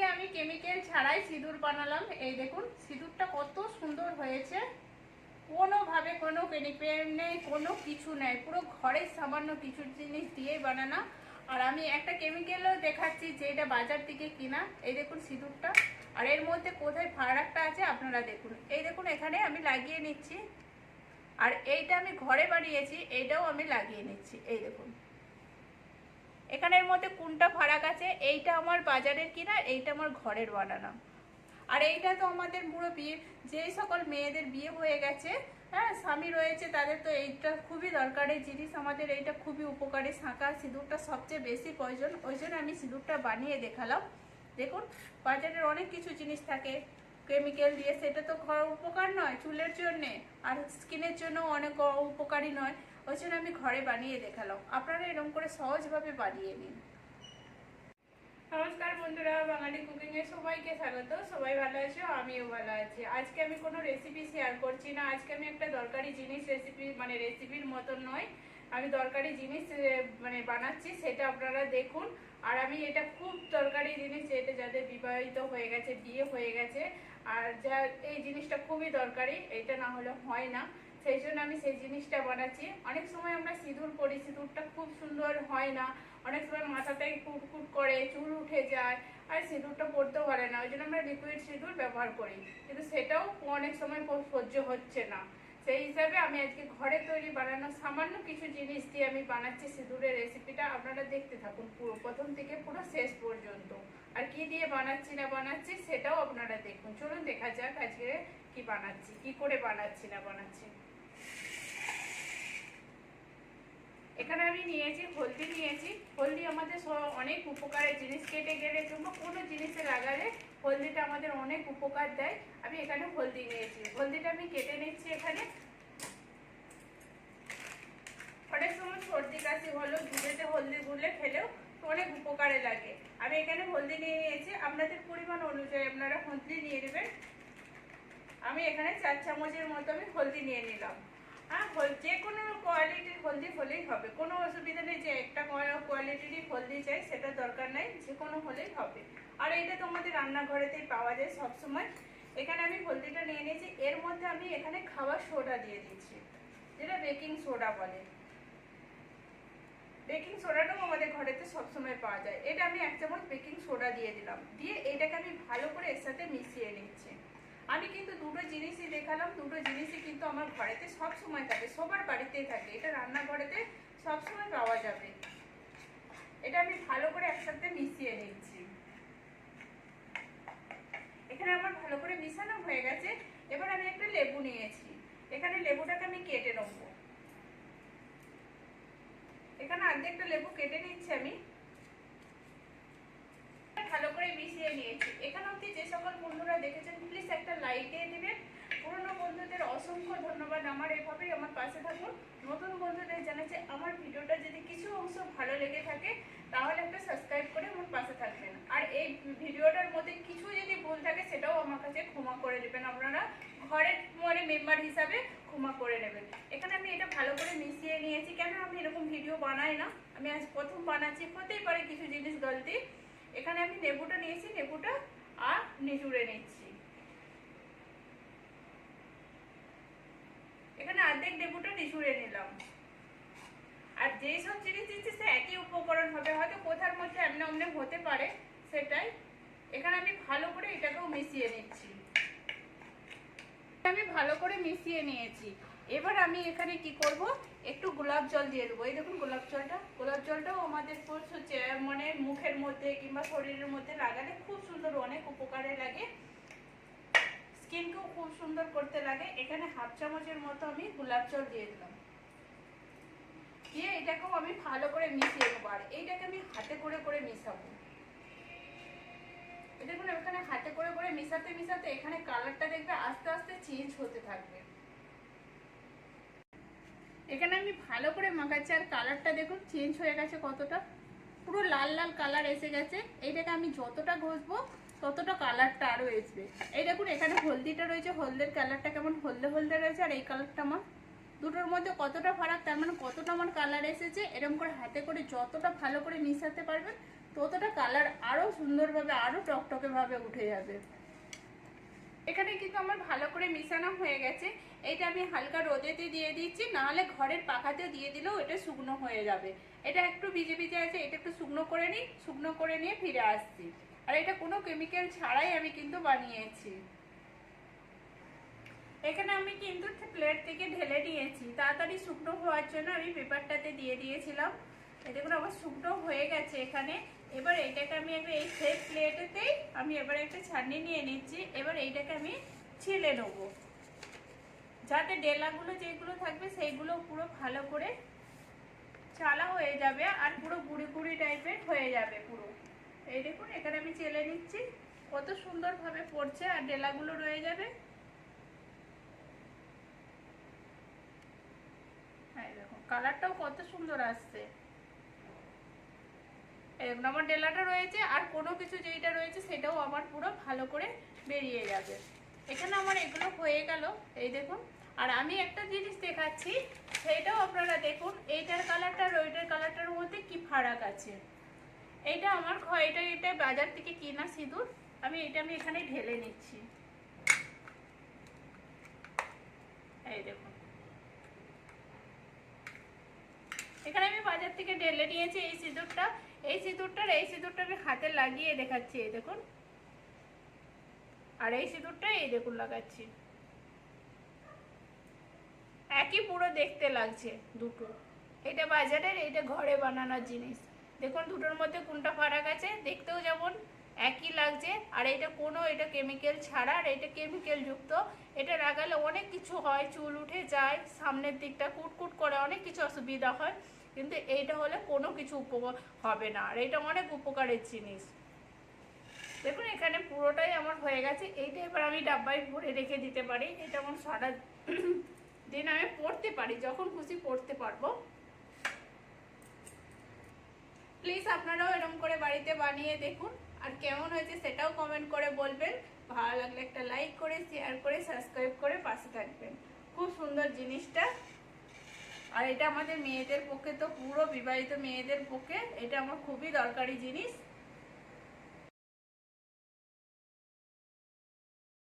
আজকে আমি কেমিক্যাল ছাড়াই সিঁদুর বানালাম। এই দেখুন, সিঁদুরটা কত সুন্দর হয়েছে। কোনোভাবে কোনো কেমিক্যাল নেই, কোনো কিছু নেই। পুরো ঘরের সামান্য কিছু জিনিস দিয়েই বানানো আর আমি একটা কেমিক্যালও দেখাচ্ছি যে এটা বাজার থেকে কিনা। এই দেখুন সিঁদুরটা। আর এর মধ্যে কোথায় ফারাকটা আছে আপনারা দেখুন। এই দেখুন, এখানে আমি লাগিয়ে নিচ্ছি। আর এইটা আমি ঘরে বানিয়েছি এইটাও আমি লাগিয়ে নিচ্ছি। এই দেখুন। এখানের মধ্যে কোনটা ফারাক আছে, এইটা আমার বাজারের কিনা, এইটা আমার ঘরের বানানো। আর এইটা তো আমাদের পুরো বিয়ে যেই সকল মেয়েদের বিয়ে হয়ে গেছে হ্যাঁ স্বামী রয়েছে, তাদের তো এইটা খুবই দরকারি জিনিস আমাদের এইটা খুবই উপকারী, শাঁখা, সিঁদুরটা সবচেয়ে বেশি প্রয়োজন, ওই জন্য আমি সিঁদুরটা বানিয়ে দেখালাম। দেখুন, বাজারের অনেক কিছু জিনিস থাকে, কেমিক্যাল দিয়ে, সেটা তো ঘর উপকার নয়, চুলের জন্যে, আর স্কিনের জন্য অনেক উপকারী নয়। ওই জন্য আমি ঘরে বানিয়ে দেখালাম। আপনারা এরকম করে সহজভাবে বানিয়ে নিন। নমস্কার বন্ধুরা, বাঙালি কুকিং এ সবাইকে স্বাগত। সবাই ভালো আছো? আমিও ভালো আছি। আজকে আমি কোনো রেসিপি শেয়ার করছি না। আজকে আমি একটা দরকারি জিনিস রেসিপি মানে রেসিপির মতন নয়। আমি দরকারি জিনিস মানে বানাচ্ছি, সেটা আপনারা দেখুন। আর আমি এটা খুব দরকারি জিনিস, এটা যাদের বিবাহিত হয়ে গেছে, বিয়ে হয়ে গেছে, আর যা, এই জিনিসটা খুবই দরকারি। এটা না হলে হয় না। সেই জন্য আমি সেই জিনিসটা বানাচ্ছি। অনেক সময় আমরা সিঁদুর পরি, সিঁদুরটা খুব সুন্দর হয় না। অনেক সময় মাথাতে কুটকুট করে, চুল উঠে যায়, আর সিঁদুরটা পরতেও পারে না। ওই জন্য আমরা লিকুইড সিঁদুর ব্যবহার করি। কিন্তু সেটাও অনেক সময় সহ্য হচ্ছে না। সেই হিসাবে আমি আজকে ঘরে তৈরি বানানো সামান্য কিছু জিনিস দিয়ে আমি বানাচ্ছি সিঁদুরের রেসিপিটা আপনারা দেখতে থাকুন পুরো, প্রথম থেকে পুরো শেষ পর্যন্ত। আর কি দিয়ে বানাচ্ছি না বানাচ্ছি সেটাও আপনারা দেখুন। চলুন দেখা যাক আজকে কি বানাচ্ছি, কি করে বানাচ্ছি না বানাচ্ছি। এখানে আমি নিয়েছি, হলদি নিয়েছি। হলদি আমাদের অনেক উপকারের জিনিস, কেটে গেলে কিংবা কোনো জিনিসে লাগালে হলদিটা আমাদের অনেক উপকার দেয়। আমি এখানে হলদি নিয়েছি। হলদিটা আমি কেটে নিচ্ছি এখানে। অনেক সময় সর্দি, কাশি হলো দুধেতে হলদি গুলে খেলেও অনেক উপকারে লাগে। আমি এখানে হলদি নিয়ে নিয়েছি। আপনাদের পরিমাণ অনুযায়ী আপনারা হলদি নিয়ে নেবেন। আমি এখানে চার চামচের মতো আমি হলদি নিয়ে নিলাম। হ্যাঁ যে কোনো কোয়ালিটির হলদি হলেই হবে। কোনো অসুবিধা নেই যে একটা কোয়ালিটিরই হলদি চাই, সেটা দরকার নেই, যে কোনো হলেই হবে। আর এইটা তো আমাদের রান্নাঘরেতেই পাওয়া যায় সবসময়। এখানে আমি হলদিটা নিয়ে নিয়েছি। এর মধ্যে আমি এখানে খাবার সোডা দিয়ে দিচ্ছি। যেটা বেকিং সোডা বলে। বেকিং সোডাটাও আমাদের ঘরেতে সবসময় পাওয়া যায়। এটা আমি এক চামচ বেকিং সোডা দিয়ে দিলাম। দিয়ে এটাকে আমি ভালো করে এর সাথে মিশিয়ে নিচ্ছি। আমি কিন্তু দুটো জিনিসই দেখালাম, দুটো জিনিসই কিন্তু আমার ঘরেতে সব সময় থাকে, সবার বাড়িতেই থাকে। এটা রান্নাঘরেতে সব সময় পাওয়া যাবে। এটা আমি ভালো করে একসাথে মিশিয়ে নিচ্ছি। এখানে আমার ভালো করে মিশানো হয়ে গেছে। এবার আমি একটা লেবু নিয়েছি। এখানে লেবুটাকে আমি কেটে নেব। এখানে অর্ধেকটা লেবু কেটে নিচ্ছি আমি। ভালো করে মিশিয়ে নিয়েছি। এখানে অব্দি যে সকল বন্ধুরা দেখেছেন প্লিজ একটা লাইক দিয়ে দিবেন পুরনো বন্ধুদের অসংখ্য ধন্যবাদ, আমার এভাবেই আমার পাশে থাকুন নতুন বন্ধুদের জানাচ্ছি, আমার ভিডিওটা যদি কিছু অংশ ভালো লেগে থাকে, তাহলে একটা সাবস্ক্রাইব করে আমার পাশে থাকবেন। আর এই ভিডিওটার মধ্যে কিছু যদি ভুল থাকে, সেটাও আমার কাছে ক্ষমা করে দেবেন। আপনারা ঘরের মানে মেম্বার হিসাবে ক্ষমা করে নেবেন। এখানে আমি এটা ভালো করে মিশিয়ে নিয়েছি। কেন আমি এরকম ভিডিও বানাই না? আমি আজ প্রথম বানাচ্ছি, হতেই পারে কিছু জিনিস গলতি। এখানে আমি লেবুটা নিয়েছি, লেবুটা আর নিচুড়ে নিচ্ছি এখানে অর্ধেক নিচুড়ে নিলাম। আর যেই সব জিনিস দিচ্ছি সে একই উপকরণ হবে। হয়তো কোথার মধ্যে এমনি অমনি হতে পারে, সেটাই। এখানে আমি ভালো করে এটাকেও মিশিয়ে নিচ্ছি। আমি ভালো করে মিশিয়ে নিয়েছি। এবার আমি এখানে কি করব? একটু গোলাপ জল দিয়ে দেবো। এই দেখুন গোলাপ জলটা। গোলাপ জলটাও আমাদের মানে মুখের মধ্যে কিংবা শরীরের মধ্যে লাগালে খুব সুন্দর, অনেক উপকারে লাগে। স্কিনকেও খুব সুন্দর করতে লাগে। এখানে হাফ চামচের মতো আমি গোলাপ জল দিয়ে দিলাম। দিয়ে এটাকেও আমি ভালো করে মিশিয়ে নেব। আর এইটাকে আমি হাতে করে করে মিশাবো। দেখুন, এখানে হাতে করে করে মিশাতে মিশাতে এখানে কালারটা দেখবে আস্তে আস্তে চেঞ্জ হতে থাকবে। এখানে আমি ভালো করে মাখাচ্ছি। আর কালারটা দেখুন চেঞ্জ হয়ে গেছে কতটা। পুরো লাল লাল কালার এসে গেছে। এইটাকে আমি যতটা ঘষবো ততটা কালারটা আরও আসবে। এই দেখুন, এখানে হলদিটা রয়েছে, হলদের কালারটা কেমন? হলদে হলদে রয়েছে, আর এই কালারটা আমার। দুটোর মধ্যে কতটা ফারাক, তার মানে কতটা আমার কালার এসেছে, এরকম করে হাতে করে যতটা ভালো করে মিশাতে পারবেন, ততটা কালার আরও সুন্দরভাবে আরও টকটকে ভাবে উঠে যাবে। এখানে কিন্তু আমার ভালো করে মিশানো হয়ে গেছে। এটা আমি হালকা রোদেতে দিয়ে দিচ্ছি, নাহলে ঘরের পাখাতে দিয়ে দিলেও এটা শুকনো হয়ে যাবে। এটা একটু ভিজে ভিজে আছে, এটা একটু শুকনো করে নিই, শুকনো করে নিয়ে ফিরে আসছি। আর এটা কোনো কেমিক্যাল ছাড়াই আমি কিন্তু বানিয়েছি। এখানে আমি কিন্তু প্লেট থেকে ঢেলে নিয়েছি। তাড়াতাড়ি শুকনো হওয়ার জন্য আমি পেপারটাতে দিয়ে দিয়েছিলাম। দেখুন, আমার শুকনো হয়ে গেছে এখানে। এবার এইটাকে আমি একবার এই সেট প্লেটেতেই আমি এবার একটা ছাড়নি নিয়ে নিচ্ছি। এবার এইটাকে আমি ছিলে নেব। যাতে ডেলাগুলো যেগুলো থাকবে সেইগুলো পুরো ভালো করে চালা হয়ে যাবে আর পুরো গুড়ি গুড়ি টাইপের হয়ে যাবে পুরো। এই দেখুন, এখানে আমি চেলে নিচ্ছি। কত সুন্দরভাবে পড়ছে আর ডেলাগুলো রয়ে যাবে। কালারটাও কত সুন্দর আসছে। এরকম আমার ডেলাটা রয়েছে, আর কোনো কিছু যেইটা রয়েছে সেটাও আমার পুরো ভালো করে বেরিয়ে যাবে। এখানে আমার এগুলো হয়ে গেল, এই দেখুন। আর আমি একটা জিনিস দেখাচ্ছি সেইটাও আপনারা দেখুন, এইটার কালারটা ওইটার কালারটার মধ্যে কি ফারাক আছে। এইটা আমার এটা এটা বাজার থেকে কিনা সিঁদুর। আমি এটা আমি এখানে ঢেলে নিচ্ছি। এই দেখুন। এখানে আমি বাজার থেকে ঢেলে নিয়েছি এই সিঁদুরটা। এই সিঁদুরটার, এই সিঁদুরটা আমি হাতে লাগিয়ে দেখাচ্ছি, এই দেখুন। আর এই সিঁদুরটা এই দেখুন লাগাচ্ছি। একই পুরো দেখতে লাগছে দুটো। এটা বাজারের এটা ঘরে বানানোর জিনিস। দেখুন দুটোর মধ্যে কোনটা ফারাক আছে, দেখতেও যেমন একই লাগছে। আর এটা কোনো, এটা কেমিক্যাল ছাড়া, আর এটা কেমিক্যাল যুক্ত। এটা লাগালে অনেক কিছু হয়, চুল উঠে যায়, সামনের দিকটা কুটকুট করে অনেক কিছু অসুবিধা হয়। কিন্তু এইটা হলে কোনো কিছু উপকার হবে না। আর এটা অনেক উপকারের জিনিস। দেখুন এখানে পুরোটাই আমার হয়ে গেছে। এইটা এবার আমি ডাব্বায় ভরে রেখে দিতে পারি। এটা আমার সারা দিন আমি পড়তে পারি, যখন খুশি পড়তে পারব। প্লিজ আপনারাও এরকম করে বাড়িতে বানিয়ে দেখুন। আর কেমন হয়েছে সেটাও কমেন্ট করে বলবেন। ভালো লাগলে একটা লাইক করে শেয়ার করে সাবস্ক্রাইব করে পাশে থাকবেন। খুব সুন্দর জিনিসটা। আর এটা আমাদের মেয়েদের পক্ষে তো পুরো বিবাহিত মেয়েদের পক্ষে, এটা আমার খুবই দরকারি জিনিস।